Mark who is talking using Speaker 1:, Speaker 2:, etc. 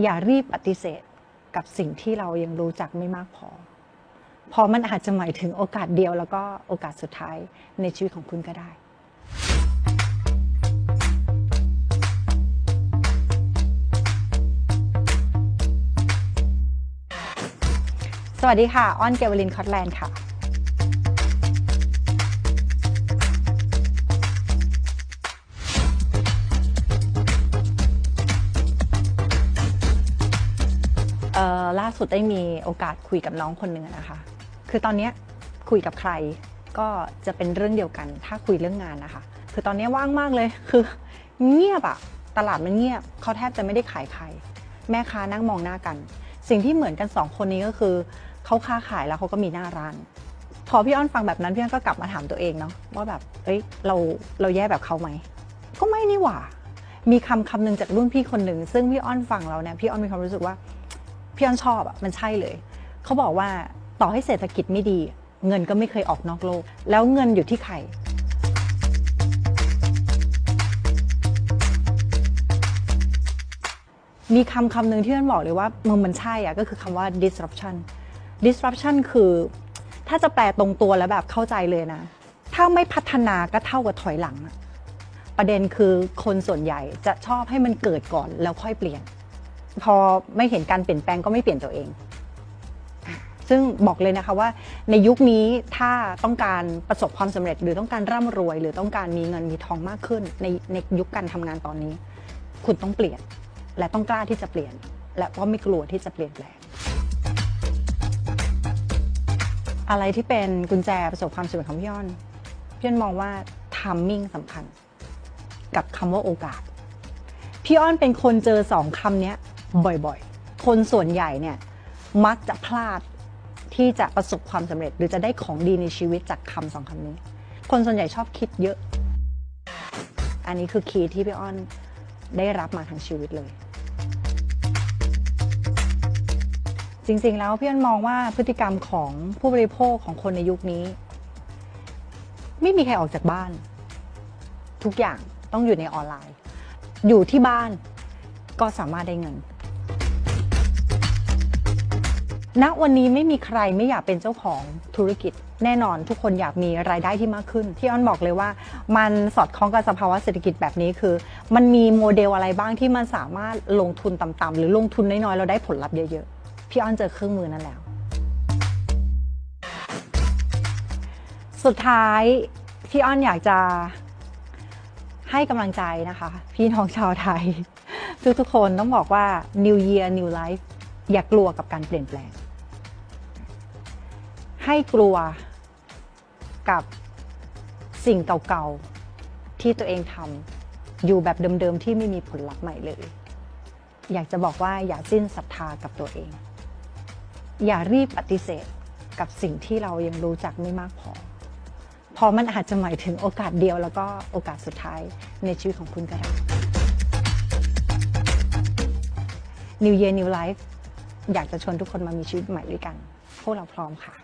Speaker 1: อย่ารีบปฏิเสธกับสิ่งที่เรายังรู้จักไม่มากพอเพราะมันอาจจะหมายถึงโอกาสเดียวแล้วก็โอกาสสุดท้ายในชีวิตของคุณก็ได้สวัสดีค่ะ อ้อนเกวลินคอตแลนด์ค่ะ ล่าสุดได้มีโอกาสคุยกับน้องคนหนึ่งนะคะ คือตอนนี้คุยกับใครก็จะเป็นเรื่องเดียวกัน ถ้าคุยเรื่องงานนะคะ คือตอนนี้ว่างมากเลย คือเงียบอะตลาดมันเงียบ เขาแทบจะไม่ได้ขายใคร แม่ค้านั่งมองหน้ากัน สิ่งที่เหมือนกันสองคนนี้ก็คือ เขาค้าขายแล้วเขาก็มีหน้าร้าน พอพี่อ้อนฟังแบบนั้นพี่อ้อนก็กลับมาถามตัวเองเนาะว่าแบบ เอ้ย เรา เราแย่แบบเขาไหม ก็ไม่นี่หว่า มีคำคำหนึ่งจากรุ่นพี่คนหนึ่งซึ่งพี่อ้อนฟังแล้วเนี่ยพี่อ้อนมีความรู้สึกว่า พี่อ้อนชอบอะมันใช่เลย เขาบอกว่าต่อให้เศรษฐกิจไม่ดี เงินก็ไม่เคยออกนอกโลก แล้วเงินอยู่ที่ใครมีคำคำหนึ่งที่อ้นบอกเลยว่ามันมันใช่อะก็คือคำว่า disruption disruption คือ ถ้าจะแปลตรงตัวแล้วแบบเข้าใจเลยนะ ถ้าไม่พัฒนาก็เท่ากับถอยหลัง ประเด็นคือคนส่วนใหญ่จะชอบให้มันเกิดก่อนแล้วค่อยเปลี่ยน พอไม่เห็นการเปลี่ยนแปลงก็ไม่เปลี่ยนตัวเอง ซึ่งบอกเลยนะคะว่าในยุคนี้ถ้าต้องการประสบความสำเร็จ หรือต้องการร่ำรวย หรือต้องการมีเงินมีทองมากขึ้น ในในยุคการทำงานตอนนี้ คุณต้องเปลี่ยน และต้องกล้าที่จะเปลี่ยน และก็ไม่กลัวที่จะเปลี่ยนแปลงอะไรที่เป็นกุญแจประสบความสำเร็จของพี่ย้อนพี่ย้อนมองว่าทามมิ่งสำคัญ กับคำว่าโอกาส พี่อ้อนเป็นคนเจอสองคำนี้ บ่อยๆ คนส่วนใหญ่เนี่ยมักจะพลาดที่จะประสบความสำเร็จ หรือจะได้ของดีในชีวิตจากคำสองคำนี้ คนส่วนใหญ่ชอบคิดเยอะ อันนี้คือคีย์ที่พี่อ้อนได้รับมาทั้งชีวิตเลย จริงๆแล้วพี่อ้อนมองว่าพฤติกรรมของผู้บริโภคของคนในยุคนี้ ไม่มีใครออกจากบ้าน ทุกอย่างต้องอยู่ในออนไลน์ อยู่ที่บ้านก็สามารถได้เงิน ณวันนี้ไม่มีใครไม่อยากเป็นเจ้าของธุรกิจ แน่นอนทุกคนอยากมีรายได้ที่มากขึ้น ที่อ้อนบอกเลยว่า มันสอดคล้องกับสภาวะเศรษฐกิจแบบนี้คือ มันมีโมเดลอะไรบ้างที่มันสามารถลงทุนต่ำๆหรือลงทุนน้อยๆเราได้ผลลัพธ์เยอะๆพี่อ้อนเจอเครื่องมือนั้นแล้ว สุดท้ายพี่อ้อนอยากจะให้กำลังใจนะคะ พี่น้องชาวไทย ทุกๆคนต้องบอกว่า New Year New Life อย่ากลัวกับการเปลี่ยนแปลง ให้กลัวกับสิ่งเก่าๆที่ตัวเองทำอยู่แบบเดิมๆที่ไม่มีผลลัพธ์ใหม่เลย อยากจะบอกว่าอย่าสิ้นศรัทธากับตัวเอง อย่ารีบปฏิเสธกับสิ่งที่เรายังรู้จักไม่มากพอพราะมันอาจจะหมายถึงโอกาสเดียวแล้วก็โอกาสสุดท้ายในชีวิตของคุณก็ได้ New Year New Life อยากจะชวนทุกคนมามีชีวิตใหม่ด้วยกัน พวกเราพร้อมค่ะ